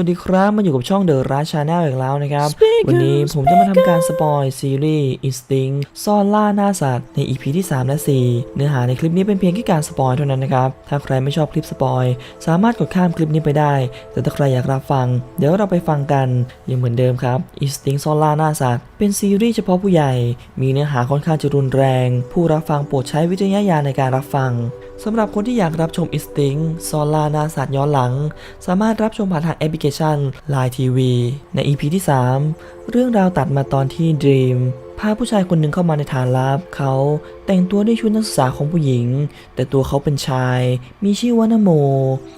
วัสดีครับมาอยู่กับช่องเดอะราชาแนลอีกแล้วนะครับ Speaker วันนี้ผมจะมาทำการสปอยซีรีส์ Instinct ซ่อนล่าหน้าสัตว์ใน EP ที่ 3 และ 4 เนื้อหาในคลิปนี้เป็นเพียงแค่การสปอยเท่านั้นนะครับ ถ้าใครไม่ชอบคลิปสปอยสามารถกดข้ามคลิปนี้ไปได้ แต่ถ้าใครอยากรับฟัง เดี๋ยวเราไปฟังกันยังเหมือนเดิมครับ Instinct ซ่อนล่าหน้าสัตว์เป็นซีรีส์เฉพาะผู้ใหญ่ มีเนื้อหาค่อนข้างจะรุนแรง ผู้รับฟังโปรดใช้วิจารณญาณในการรับฟัง สำหรับคนที่อยากรับชม Instinct ซอนลานาศาสตว์ย้อนหลัง สามารถรับชมผ่านทางแอปพลิเคชัน Line TV ใน EP ที่ 3 เรื่องราวตัดมาตอนที่ Dream พาผู้ชายคนหนึ่งเข้ามาในฐานลับ เขาแต่งตัวด้วยชุดนักศึกษาของผู้หญิง แต่ตัวเขาเป็นชาย มีชื่อว่านโม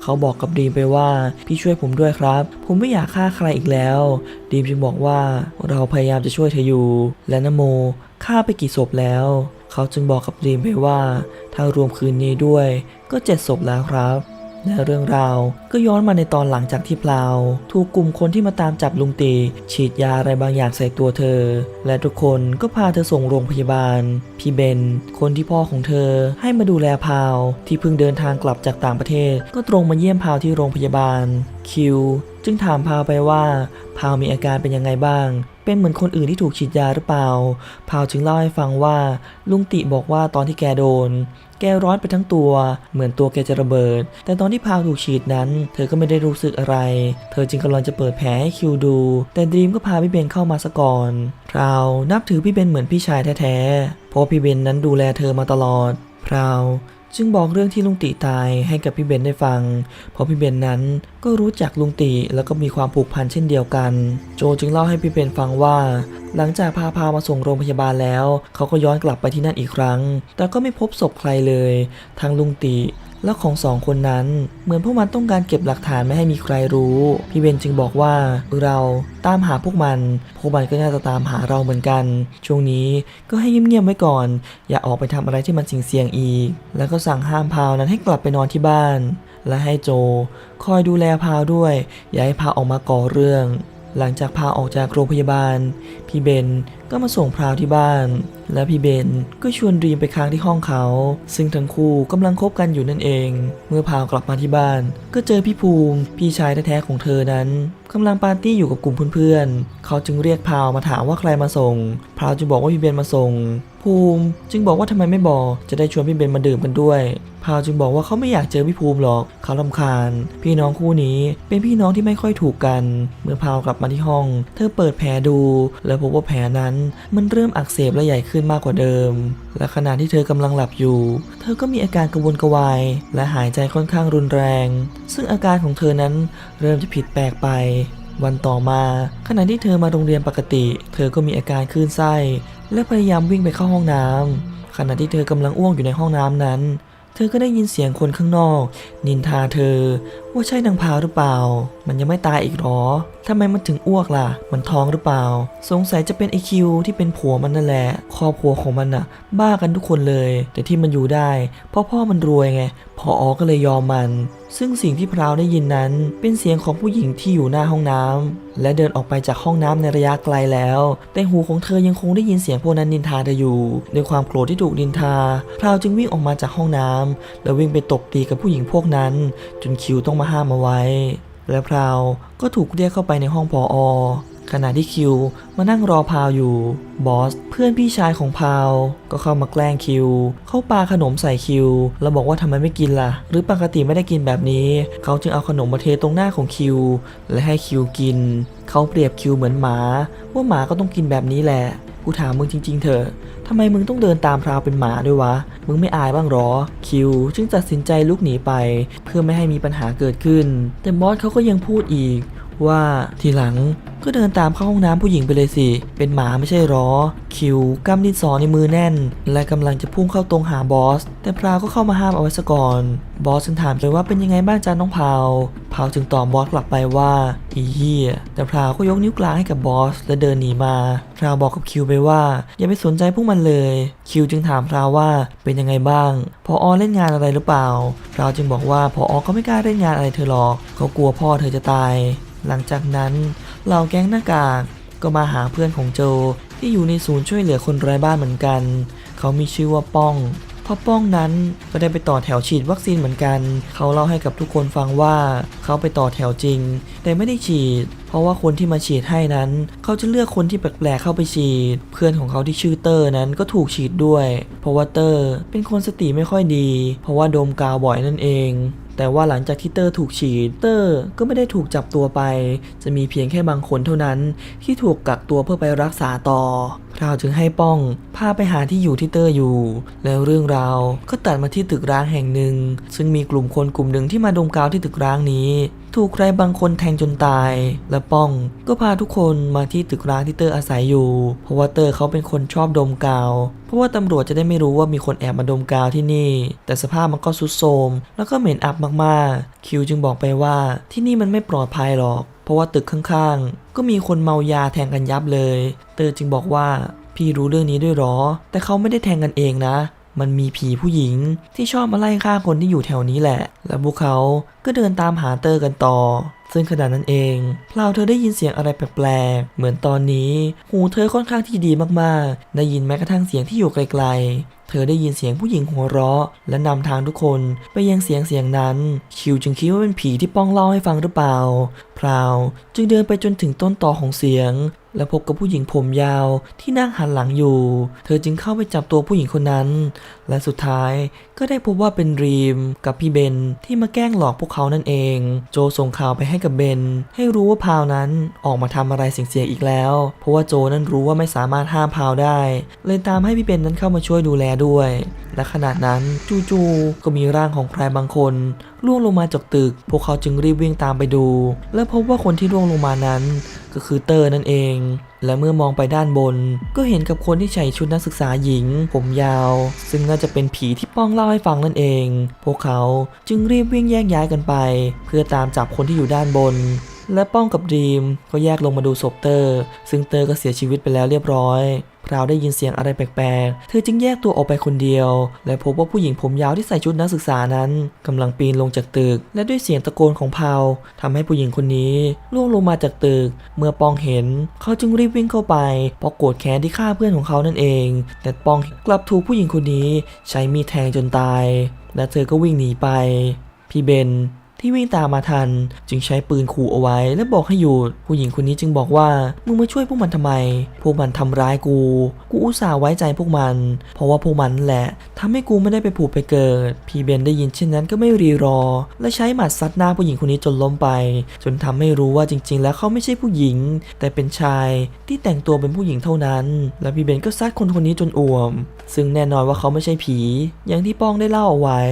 เขาบอกกับดีมไปว่า พี่ช่วยผมด้วยครับ ผมไม่อยากฆ่าใครอีกแล้ว ดีมจึงบอกว่าเราพยายามจะช่วยเธออยู่ และนโมฆ่าไปกี่ศพแล้ว เขาจึงบอกกับดีมไปว่า ถ้ารวมคืนนี้ด้วยก็เจ็ดศพแล้วครับและเรื่องราวก็ย้อนมาในตอนหลังจากที่พลาว ถูกกลุ่มคนที่มาตามจับลุงตี ฉีดยาอะไรบางอย่างใส่ตัวเธอ และทุกคนก็พาเธอส่งโรงพยาบาล พี่เบน คนที่พ่อของเธอให้มาดูแลพาว ที่เพิ่งเดินทางกลับจากต่างประเทศ ก็ตรงมาเยี่ยมพาวที่โรงพยาบาลคิว จึงถามพาวไปว่า พาวมีอาการเป็นยังไงบ้าง เป็นเหมือนคนอื่นที่ถูกฉีดยาหรือเปล่า พาวจึงเล่าให้ฟังว่า ลุงติบอกว่าตอนที่แกโดน แกร้อนไปทั้งตัว เหมือนตัวแกจะระเบิด แต่ตอนที่พาวถูกฉีดนั้น เธอก็ไม่ได้รู้สึกอะไร เธอจึงกำลังจะเปิดแผลให้คิวดู แต่ดรีมก็พาพี่เบนเข้ามาซะก่อนพราวนับถือพี่เบนเหมือนพี่ชายแท้ๆ เพราะพี่เบนนั้นดูแลเธอมาตลอดพราว จึงบอกเรื่องที่ลุงติตายให้กับพี่เบนได้ฟัง เพราะพี่เบนนั้นก็รู้จักลุงติแล้วก็มีความผูกพันเช่นเดียวกัน โจจึงเล่าให้พี่เบนฟังว่า หลังจากพาพามาส่งโรงพยาบาลแล้ว เขาก็ย้อนกลับไปที่นั่นอีกครั้ง แต่ก็ไม่พบศพใครเลยทั้งลุงติ และของสองคนนั้น เหมือนพวกมันต้องการเก็บหลักฐานไม่ให้มีใครรู้ พี่เบนจึงบอกว่าเราตามหาพวกมัน พวกมันก็น่าจะตามหาเราเหมือนกัน ช่วงนี้ก็ให้เงียบๆไว้ก่อน อย่าออกไปทำอะไรที่มันเสี่ยงๆอีก แล้วก็สั่งห้ามพาวนั้นให้กลับไปนอนที่บ้าน และให้โจ คอยดูแลพาวด้วย อย่าให้พาวออกมาก่อเรื่อง หลังจากพาออกจากโรงพยาบาล พี่เบน ก็มาส่งพราวที่บ้าน และพี่เบนก็ชวนดรีมไปค้างที่ห้องเขา ซึ่งทั้งคู่กำลังคบกันอยู่นั่นเอง เมื่อพาวกลับมาที่บ้าน ก็เจอพี่ภูมิ พี่ชายแท้ๆของเธอนั้นกำลังปาร์ตี้อยู่กับกลุ่มเพื่อนๆ เขาจึงเรียกพาวมาถามว่าใครมาส่งพาวจึงบอกว่าพี่เบนมาส่ง ภูมิ จึงบอกว่าทำไมไม่บอก จะได้ชวนพี่เบนมาดื่มกันด้วย พาวจึงบอกว่าเขาไม่อยากเจอพี่ภูมิหรอก เขาลำคาญ พี่น้องคู่นี้เป็นพี่น้องที่ไม่ค่อยถูกกัน เมื่อพาวกลับมาที่ห้อง เธอเปิดแผลดู แล้วพบว่าแผลนั้นมันเริ่มอักเสบและใหญ่ขึ้นมากกว่าเดิม และขณะที่เธอกำลังหลับอยู่ เธอก็มีอาการกระวนกระวาย และหายใจค่อนข้างรุนแรง ซึ่งอาการของเธอนั้นเริ่มจะผิดแปลกไปวันต่อมา ขณะที่เธอมาโรงเรียนปกติ เธอก็มีอาการคลื่นไส้ และพยายามวิ่งไปเข้าห้องน้ำขณะที่เธอกำลังอ้วกอยู่ในห้องน้ำนั้น เธอก็ได้ยินเสียงคนข้างนอก นินทาเธอ ว่าใช่นางพาวหรือเปล่า มันยังไม่ตายอีกหรอทำไมมันถึงอ้วกล่ะ มันท้องหรือเปล่า สงสัยจะเป็นไอคิวที่เป็นผัวมันนั่นแหละ ครอบครัวของมันน่ะ บ้ากันทุกคนเลย แต่ที่มันอยู่ได้เพราะพ่อมันรวยไงพอออก็เลยยอมมัน ซึ่งสิ่งที่พราวได้ยินนั้น เป็นเสียงของผู้หญิงที่อยู่หน้าห้องน้ำและเดินออกไปจากห้องน้ำในระยะไกลแล้ว แต่หูของเธอยังคงได้ยินเสียงพวกนั้นนินทาเธออยู่ด้วยความโกรธที่ถูกนินทา พราวจึงวิ่งออกมาจากห้องน้ำแล้ววิ่งไปตบตีกับผู้หญิงพวกนั้น จนคิวต้องมาห้ามเอาไว้ และพราวก็ถูกเรียกเข้าไปในห้องพออขณะที่คิวมานั่งรอพาวอยู่ บอส เพื่อนพี่ชายของพาว ก็เข้ามาแกล้งคิว เข้าปาขนมใส่คิว แล้วบอกว่าทำไมไม่กินล่ะ หรือปกติไม่ได้กินแบบนี้ เขาจึงเอาขนมมาเทตรงหน้าของคิว และให้คิวกิน เขาเปรียบคิวเหมือนหมา ว่าหมาก็ต้องกินแบบนี้แหละ กูถามมึงจริงๆเถอะทำไมมึงต้องเดินตามพราวเป็นหมาด้วยวะ มึงไม่อายบ้างหรอ คิว จึงตัดสินใจลุกหนีไป เพื่อไม่ให้มีปัญหาเกิดขึ้น แต่มอสเขาก็ยังพูดอีก ว่าทีหลังก็เดินตามเข้าห้องน้ำผู้หญิงไปเลยสิ เป็นหมาไม่ใช่หรอ คิวกำดินสอในมือแน่น และกำลังจะพุ่งเข้าตรงหาบอส แต่พราวก็เข้ามาห้ามเอาไว้ซะก่อน บอสจึงถามเลยว่าเป็นยังไงบ้างจ้าน้องพาวพาวจึงตอบบอสกลับไปว่าอีเหี้ยแต่พราวก็ยกนิ้วกลางให้กับบอส และเดินหนีมาพราวบอกกับคิวไปว่า อย่าไปสนใจพวกมันเลย คิวจึงถามพราวว่าเป็นยังไงบ้าง พออเล่นงานอะไรหรือเปล่าพราวจึงบอกว่าพออก็ไม่กล้าเล่นงานอะไรเธอหรอก เขากลัวพ่อเธอจะตาย หลังจากนั้นเหล่าแก๊งหน้ากากก็มาหาเพื่อนของโจที่อยู่ในศูนย์ช่วยเหลือคนไร้บ้านเหมือนกัน เขามีชื่อว่าป้องพราะป้องนั้นก็ได้ไปต่อแถวฉีดวัคซีนเหมือนกัน เขาเล่าให้กับทุกคนฟังว่าเขาไปต่อแถวจริง แต่ไม่ได้ฉีด เพราะว่าคนที่มาฉีดให้นั้น เขาจะเลือกคนที่แปลกๆเข้าไปฉีด เพื่อนของเขาที่ชื่อเตอร์นั้นก็ถูกฉีดด้วย เพราะว่าเตอร์เป็นคนสติไม่ค่อยดี เพราะว่าดมกาวบ่อยนั่นเอง แต่ว่าหลังจากที่เตอร์ถูกฉีดเตอร์ก็ไม่ได้ถูกจับตัวไป จะมีเพียงแค่บางคนเท่านั้นที่ถูกกักตัวเพื่อไปรักษาต่อ พราวจึงให้ป้องพาไปหาที่อยู่ที่เตอร์อยู่ แล้วเรื่องราวก็ตัดมาที่ตึกร้างแห่งหนึ่ง ซึ่งมีกลุ่มคนกลุ่มหนึ่งที่มาดมกาวที่ตึกร้างนี้ถูกใครบางคนแทงจนตาย และป้องก็พาทุกคนมาที่ตึกร้างที่เตอร์อาศัยอยู่ เพราะว่าเตอร์เขาเป็นคนชอบดมกาว เพราะว่าตำรวจจะได้ไม่รู้ว่ามีคนแอบมาดมกาวที่นี่ แต่สภาพมันก็สุดโทมแล้วก็เหม็นอับมากๆ คิวจึงบอกไปว่าที่นี่มันไม่ปลอดภัยหรอก เพราะว่าตึกข้างๆ ก็มีคนเมายาแทงกันยับเลย เตอร์จึงบอกว่าพี่รู้เรื่องนี้ด้วยหรอ แต่เขาไม่ได้แทงกันเองนะ มันมีผีผู้หญิงที่ชอบมาไล่ฆ่าคนที่อยู่แถวนี้แหละ และพวกเขาก็เดินตามหาเตอร์กันต่อ ซึ่งขณะนั้นเองพลาวเธอได้ยินเสียงอะไรแปลกๆ เหมือนตอนนี้หูเธอค่อนข้างที่ดีมากๆ ได้ยินแม้กระทั่งเสียงที่อยู่ไกลๆ เธอได้ยินเสียงผู้หญิงหัวเราะ และนำทางทุกคนไปยังเสียงเสียงนั้น คิวจึงคิดว่าเป็นผีที่ป้องเล่าให้ฟังหรือเปล่า พราวจึงเดินไปจนถึงต้นต่อของเสียง และพบกับผู้หญิงผมยาวที่นั่งหันหลังอยู่ เธอจึงเข้าไปจับตัวผู้หญิงคนนั้น และสุดท้าย ก็ได้พบว่าเป็นรีมกับพี่เบนที่มาแกล้งหลอกพวกเขานั่นเอง โจส่งข่าวไปให้กับเบน ให้รู้ว่าพาวนั้นออกมาทำอะไรเสี่ยงๆอีกแล้ว เพราะว่าโจนั้นรู้ว่าไม่สามารถห้ามพาวได้ เลยตามให้พี่เบนนั้นเข้ามาช่วยดูแลด้วยและขณะนั้นจู่ๆก็มีร่างของใครบางคนล่วงลงมาจากตึก พวกเขาจึงรีบวิ่งตามไปดู และพบว่าคนที่ร่วงลงมานั้น ก็คือเตอร์นั่นเอง และเมื่อมองไปด้านบน ก็เห็นกับคนที่ใส่ชุดนักศึกษาหญิง ผมยาว ซึ่งน่าจะเป็นผีที่ป้องเล่าให้ฟังนั่นเอง พวกเขาจึงรีบวิ่งแยกย้ายกันไป เพื่อตามจับคนที่อยู่ด้านบนและป้องกับดีมก็แยกลงมาดูศพเตอร์ ซึ่งเตอร์ก็เสียชีวิตไปแล้วเรียบร้อย ราวได้ยินเสียงอะไรแปลกๆ เธอจึงแยกตัวออกไปคนเดียว และพบว่าผู้หญิงผมยาวที่ใส่ชุดนักศึกษานั้นกำลังปีนลงจากตึก และด้วยเสียงตะโกนของพาวทำให้ผู้หญิงคนนี้ล่วงลงมาจากตึก เมื่อปองเห็น เขาจึงรีบวิ่งเข้าไปเพราะโกรธแค้นที่ฆ่าเพื่อนของเขานั่นเอง แต่ปองกลับถูกผู้หญิงคนนี้ใช้มีดแทงจนตาย และเธอก็วิ่งหนีไป พี่เบน ที่วิ่งตามมาทัน จึงใช้ปืนขู่เอาไว้ และบอกให้หยุดผู้หญิงคนนี้จึงบอกว่ามึงมาช่วยพวกมันทำไม พวกมันทำร้ายกู กูอุตส่าห์ไว้ใจพวกมัน เพราะว่าพวกมันแหละทำให้กูไม่ได้ไปผูกไปเกิด พี่เบนได้ยินเช่นนั้นก็ไม่รีรอ และใช้หมัดซัดหน้าผู้หญิงคนนี้จนล้มไป จนทำให้รู้ว่าจริง ๆ แล้วเขาไม่ใช่ผู้หญิง แต่เป็นชายที่แต่งตัวเป็นผู้หญิงเท่านั้น และพี่เบนก็ซัดคนคนนี้จนอ่วม ซึ่งแน่นอนว่าเขาไม่ใช่ผี อย่างที่ป้องได้เล่าเอาไว้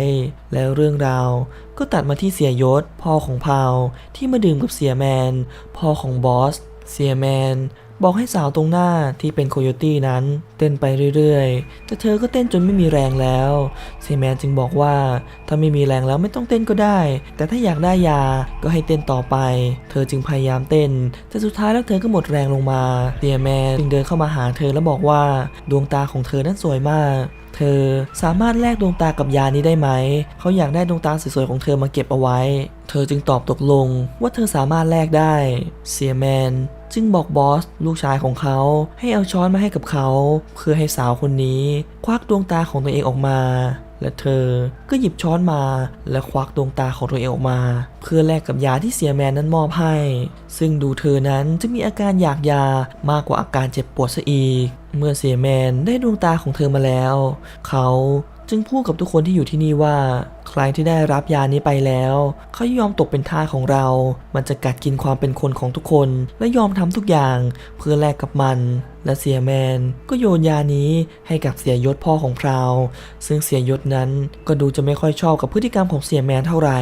แล้วเรื่องราว ก็ตัดมาที่เสียยศพ่อของพาวที่มาดื่มกับเสียแมน พ่อของบอส เสียแมน บอกให้สาวตรงหน้าที่เป็นโคโยตี้นั้น เต้นไปเรื่อยๆ แต่เธอก็เต้นจนไม่มีแรงแล้ว เสียแมนจึงบอกว่า ถ้าไม่มีแรงแล้วไม่ต้องเต้นก็ได้ แต่ถ้าอยากได้ยาก็ให้เต้นต่อไป เธอจึงพยายามเต้น แต่สุดท้ายแล้วเธอก็หมดแรงลงมา เสียแมนจึงเดินเข้ามาหาเธอแล้วบอกว่า ดวงตาของเธอนั้นสวยมาก เธอ สามารถแลกดวงตากับยานี้ได้ไหม เขาอยากได้ดวงตาสวยๆของเธอมาเก็บเอาไว้ เธอจึงตอบตกลงว่าเธอสามารถแลกได้เสียแมนจึงบอกบอส ลูกชายของเขาให้เอาช้อนมาให้กับเขา เพื่อให้สาวคนนี้ ควักดวงตาของตัวเองออกมา และเธอก็หยิบช้อนมาและควักดวงตาของตัวเองออกมา เพื่อแลกกับยาที่เสียแมนนั้นมอบให้ ซึ่งดูเธอนั้นจะมีอาการอยากยามากกว่าอาการเจ็บปวดซะอีก เมื่อเซียแมนได้ดวงตาของเธอมาแล้ว เขาจึงพูดกับทุกคนที่อยู่ที่นี่ว่า ใครที่ได้รับยานี้ไปแล้วเขายอมตกเป็นทาสของเรา มันจะกัดกินความเป็นคนของทุกคน และยอมทำทุกอย่างเพื่อแลกกับมัน และเสียแมนก็โยนยานี้ให้กับเสียยศพ่อของพราว ซึ่งเสียยศนั้นก็ดูจะไม่ค่อยชอบกับพฤติกรรมของเสียแมนเท่าไหร่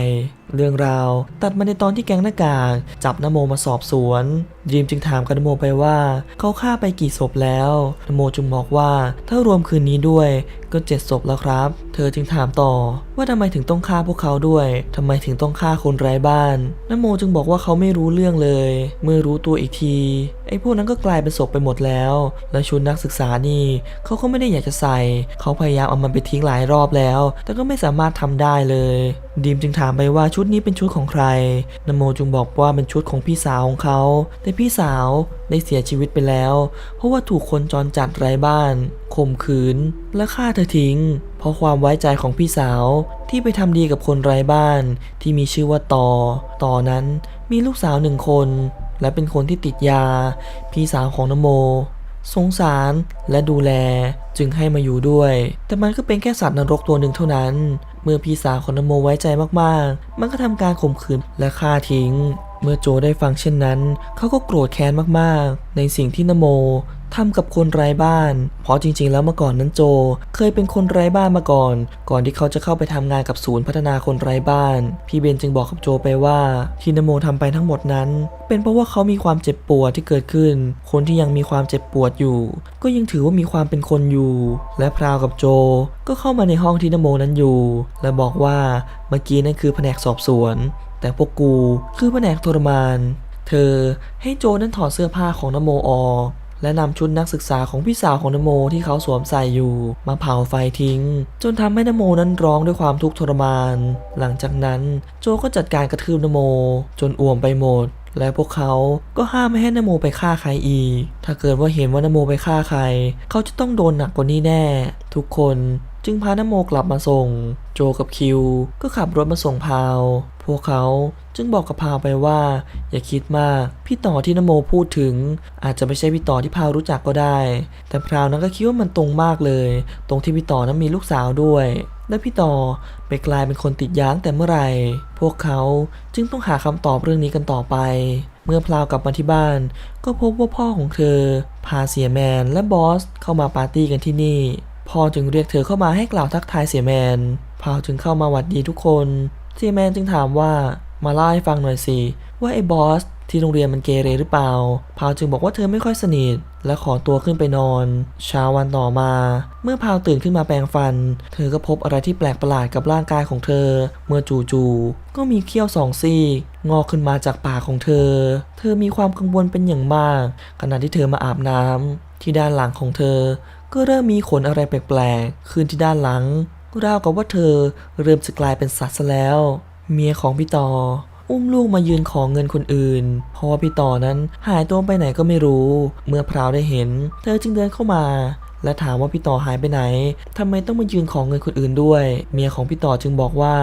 เรื่องราวตัดมาในตอนที่แก๊งหน้ากากจับนโมมาสอบสวนดีมจึงถามกับนโมไปว่าเขาฆ่าไปกี่ศพแล้วนโมจึงบอกว่าถ้ารวมคืนนี้ด้วยก็เจ็ดศพแล้วครับเธอจึงถามต่อว่าทำไมถึงต้องฆ่าพวกเขาด้วยทำไมถึงต้องฆ่าคนไร้บ้านนโมจึงบอกว่าเขาไม่รู้เรื่องเลย เมื่อรู้ตัวอีกทีไอ้พวกนั้นก็กลายเป็นศพไปหมดแล้ว และชุดนักศึกษานี่เขาก็ไม่ได้อยากจะใส่ เขาพยายามเอามันไปทิ้งหลายรอบแล้ว แต่ก็ไม่สามารถทำได้เลย ดีมจึงถามไปว่าชุดนี้เป็นชุดของใครนโมจึงบอกว่าเป็นชุดของพี่สาวของเขา แต่พี่สาวได้เสียชีวิตไปแล้ว เพราะว่าถูกคนจรจัดไร้บ้าน ข่มขืน และฆ่าเธอทิ้ง เพราะความไว้ใจของพี่สาวที่ไปทำดีกับคนไร้บ้านที่มีชื่อว่าต่อ ต่อนั้นมีลูกสาวหนึ่งคน และเป็นคนที่ติดยา พี่สาวของนโม สงสารและดูแลจึงให้มาอยู่ด้วย แต่มันก็เป็นแค่สัตว์นรกตัวหนึ่งเท่านั้น เมื่อพี่สาวของนโมไว้ใจมากๆ มันก็ทำการข่มขืนและฆ่าทิ้ง เมื่อโจได้ฟังเช่นนั้น เขาก็โกรธแค้นมากๆ ในสิ่งที่นโม ทำกับคนไร้บ้าน เพราะจริงๆ แล้วเมื่อก่อนนั้นโจ เคยเป็นคนไร้บ้านมาก่อน ก่อนที่เขาจะเข้าไปทำงานกับศูนย์พัฒนาคนไร้บ้าน พี่เบนจึงบอกกับโจไปว่า ที่นโมทำไปทั้งหมดนั้น เป็นเพราะว่าเขามีความเจ็บปวดที่เกิดขึ้น คนที่ยังมีความเจ็บปวดอยู่ ก็ยังถือว่ามีความเป็นคนอยู่ และพราวกับโจ ก็เข้ามาในห้องที่นโมนั้นอยู่ และบอกว่าเมื่อกี้นั่นคือแผนกสอบสวน แต่พวกกูคือแผนกทรมาน เธอให้โจนั้นถอดเสื้อผ้าของนโมออก และนำชุดนักศึกษาของพี่สาวของนโมที่เขาสวมใส่อยู่ มาเผาไฟทิ้ง จนทำให้นโมนั้นร้องด้วยความทุกข์ทรมาน หลังจากนั้นโจก็จัดการกระทืบนโม จนอ่วมไปหมดและพวกเขาก็ห้ามไม่ให้นโมไปฆ่าใครอีก ถ้าเกิดว่าเห็นว่านโมไปฆ่าใคร เขาจะต้องโดนหนักกว่านี้แน่ ทุกคน จึงพานโมกลับมาส่ง โจกับคิว ก็ขับรถมาส่งพาว พวกเขาจึงบอกกับพาวไปว่า อย่าคิดมาก พี่ต่อที่นโมพูดถึง อาจจะไม่ใช่พี่ต่อที่พาวรู้จักก็ได้ แต่พราวนั้นก็คิดว่ามันตรงมากเลย ตรงที่พี่ต่อนั้นมีลูกสาวด้วยและพี่ต่อไปกลายเป็นคนติดยางแต่เมื่อไหร่ พวกเขาจึงต้องหาคำตอบเรื่องนี้กันต่อไป เมื่อพลาวกลับมาที่บ้าน ก็พบว่าพ่อของเธอ พาเสียแมนและบอสเข้ามาปาร์ตี้กันที่นี่ พ่อจึงเรียกเธอเข้ามาให้กล่าวทักทายเสียแมน พาวจึงเข้ามาหวัดดีทุกคน เสียแมนจึงถามว่ามาเล่าให้ฟังหน่อยสิ ว่าไอ้บอสที่โรงเรียนมันเกเรหรือเปล่า พาวจึงบอกว่าเธอไม่ค่อยสนิท และขอตัวขึ้นไปนอน เช้าวันต่อมา เมื่อพาวตื่นขึ้นมาแปรงฟัน เธอก็พบอะไรที่แปลกประหลาดกับร่างกายของเธอ เมื่อจู่ๆก็มีเขี้ยวสองซี่งอกขึ้นมาจากปากของเธอ เธอมีความกังวลเป็นอย่างมาก ขณะที่เธอมาอาบน้ำที่ด้านหลังของเธอก็เริ่มมีขนอะไรแปลกๆขึ้นที่ด้านหลังราวกับว่าเธอเริ่มจะกลายเป็นสัตว์ซะแล้ว เมียของพี่ต่อ อุ้มลูกมายืนขอเงินคนอื่น เพราะว่าพี่ต่อนั้นหายตัวไปไหนก็ไม่รู้ เมื่อพราวได้เห็น เธอจึงเดินเข้ามา และถามว่าพี่ต่อหายไปไหนทำไมต้องมายืนขอเงินคนอื่นด้วย เมียของพี่ต่อจึงบอกว่า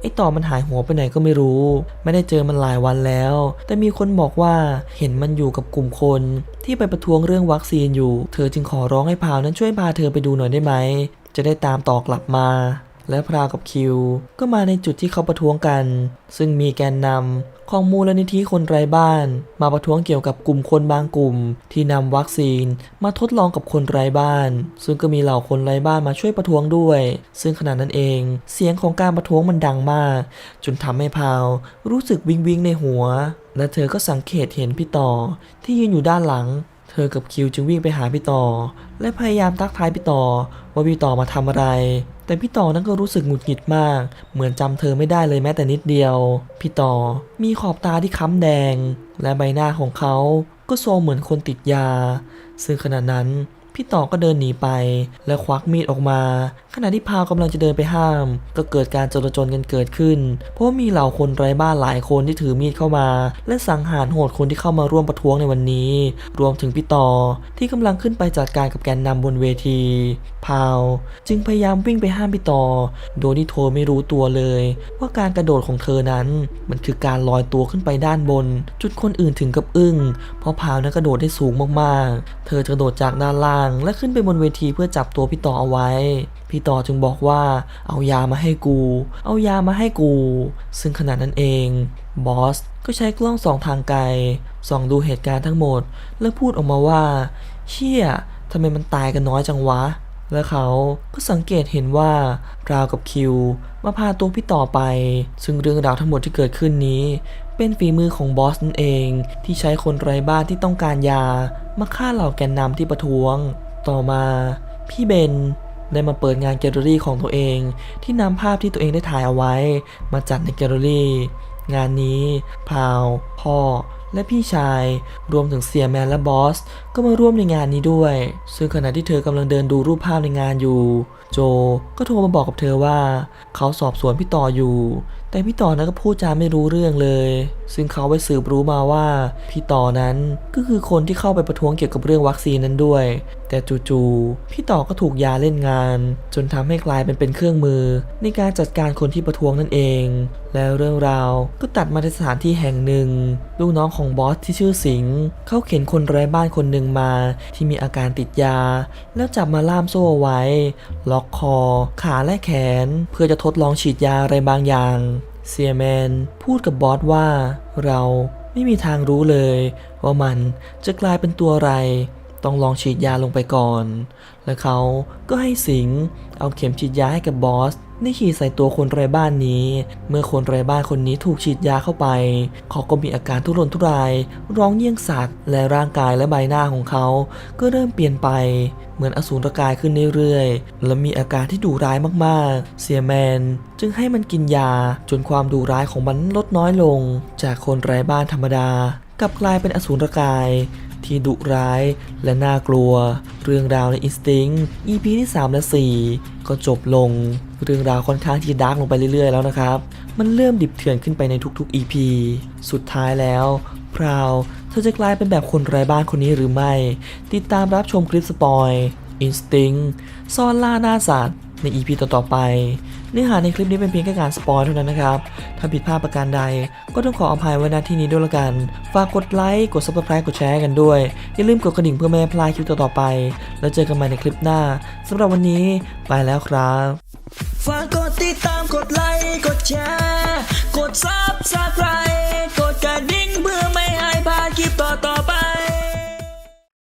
ไอ้ต่อมันหายหัวไปไหนก็ไม่รู้ ไม่ได้เจอมันหลายวันแล้ว แต่มีคนบอกว่าเห็นมันอยู่กับกลุ่มคน ที่ไปประท้วงเรื่องวัคซีนอยู่ เธอจึงขอร้องให้พาวนั้นช่วยพาเธอไปดูหน่อยได้ไหมจะได้ตามต่อกลับมา และพราวกับคิว ก็มาในจุดที่เขาประท้วงกัน ซึ่งมีแกนนำของมูลนิธิคนไร้บ้าน มาประท้วงเกี่ยวกับกลุ่มคนบางกลุ่ม ที่นำวัคซีนมาทดลองกับคนไร้บ้าน ซึ่งก็มีเหล่าคนไร้บ้านมาช่วยประท้วงด้วย ซึ่งขณะนั้นเอง เสียงของการประท้วงมันดังมาก จนทำให้พาวรู้สึกวิงวิงในหัว และเธอก็สังเกตเห็นพี่ต่อที่ยืนอยู่ด้านหลัง เธอกับคิวจึงวิ่งไปหาพี่ต่อ และพยายามทักทายพี่ต่อ ว่าพี่ต่อมาทำอะไร แต่พี่ต่อนั้นก็รู้สึกหงุดหงิดมาก เหมือนจำเธอไม่ได้เลยแม้แต่นิดเดียว พี่ต่อมีขอบตาที่ค้าแดง และใบหน้าของเขาก็โซมเหมือนคนติดยา ซึ่งขณะนั้น พี่ต่อก็เดินหนีไป และควักมีดออกมา ขณะที่พาวกำลังจะเดินไปห้าม ก็เกิดการจลาจลกันเกิดขึ้น เพราะมีเหล่าคนไร้บ้านหลายคนที่ถือมีดเข้ามา และสังหารโหดคนที่เข้ามาร่วมประท้วงในวันนี้ รวมถึงพี่ต่อที่กำลังขึ้นไปจัดการกับแกนนำบนเวที พาวจึงพยายามวิ่งไปห้ามพี่ต่อ โดยที่โทไม่รู้ตัวเลย ว่าการกระโดดของเธอนั้น มันคือการลอยตัวขึ้นไปด้านบน จุดคนอื่นถึงกับอึ้งเพราะพาวนั้นกระโดดได้สูงมากๆ เธอกระโดดจากด้านล่างและขึ้นไปบนเวทีเพื่อจับตัวพี่ต่อเอาไว้ พี่ต่อจึงบอกว่าเอายามาให้กู เอายามาให้กู ซึ่งขณะนั้นเองบอสก็ใช้กล้องส่องทางไกลส่องดูเหตุการณ์ทั้งหมด และพูดออกมาว่าเชี่ยทำไมมันตายกันน้อยจังวะ และเขาก็สังเกตเห็นว่าราวกับคิว มาพาตัวพี่ต่อไป ซึ่งเรื่องราวทั้งหมดที่เกิดขึ้นนี้เป็นฝีมือของบอสนั่นเองที่ใช้คนไร้บ้านที่ต้องการยา มาฆ่าเหล่าแกนนำที่ประท้วง ต่อมาพี่เบนได้มาเปิดงานแกลเลอรี่ของตัวเอง ที่นำภาพที่ตัวเองได้ถ่ายเอาไว้ มาจัดในแกลเลอรี่ งานนี้พาวพ่อและพี่ชาย รวมถึงเสียแมนและบอส ก็มาร่วมในงานนี้ด้วย ซึ่งขณะที่เธอกำลังเดินดูรูปภาพในงานอยู่ โจก็โทรมาบอกกับเธอว่า เขาสอบสวนพี่ต่ออยู่ แต่พี่ต่อนั้นก็พูดจาไม่รู้เรื่องเลย ซึ่งเขาไปสืบรู้มาว่า พี่ต่อนั้นก็คือคนที่เข้าไปประท้วงเกี่ยวกับเรื่องวัคซีนนั้นด้วย แต่จู่ๆพี่ต่อก็ถูกยาเล่นงาน จนทำให้กลายเป็นเป็นเครื่องมือ ในการจัดการคนที่ประท้วงนั่นเอง แล้วเรื่องราวก็ตัดมาในสถานที่แห่งหนึ่ง ลูกน้องของบอสที่ชื่อสิงเขาเข็นคนไร้บ้านคนหนึ่งมา ที่มีอาการติดยา แล้วจับมาล่ามโซ่ไว้ ล็อกคอ ขาและแขน เพื่อจะทดลองฉีดยาอะไรบางอย่างเซียแมนพูดกับบอสว่าเราไม่มีทางรู้เลย ว่ามันจะกลายเป็นตัวอะไร ต้องลองฉีดยาลงไปก่อน และเขาก็ให้สิงเอาเข็มฉีดยาให้กับบอสได้ฉีดใส่ตัวคนไร้บ้านนี้ เมื่อคนไร้บ้านคนนี้ถูกฉีดยาเข้าไป เขาก็มีอาการทุรนทุราย ร้องเยี่ยงสัตว์ และร่างกายและใบหน้าของเขา ก็เริ่มเปลี่ยนไป เหมือนอสูรกายขึ้นเรื่อยๆ และมีอาการที่ดุร้ายมากๆ เสียแมน จึงให้มันกินยาจนความดุร้ายของมันลดน้อยลง จากคนไร้บ้านธรรมดา กลับกลายเป็นอสูรกาย ที่ดุร้ายและน่ากลัว เรื่องราวใน Instinct EP ที่ 3 และ 4 ก็จบลง เรื่องราวค่อนข้างที่ดาร์กลงไปเรื่อยๆแล้วนะครับ มันเริ่มดิบเถื่อนขึ้นไปในทุกๆ EP สุดท้ายแล้วพราวเธอจะกลายเป็นแบบคนไร้บ้านคนนี้หรือไม่ ติดตามรับชมคลิปสปอย Instinct ซ่อนล่าหน้าสัตว์ ใน EP ต่อๆไป เนื้อหาในคลิปนี้เป็นเพียงแค่การสปอยเท่านั้นนะครับ ถ้าผิดพลาดประการใด ก็ต้องขออภัยไว้ณที่นี้ด้วยละกัน ฝากกดไลค์ กด subscribe กดแชร์กันด้วย อย่าลืมกดกระดิ่งเพื่อไม่ให้พลาดคลิปต่อๆไป แล้วเจอกันใหม่ในคลิปหน้าสำหรับวันนี้ไปแล้วครับฝากกดติดตามกดไลค์กดแชร์กด Subscribe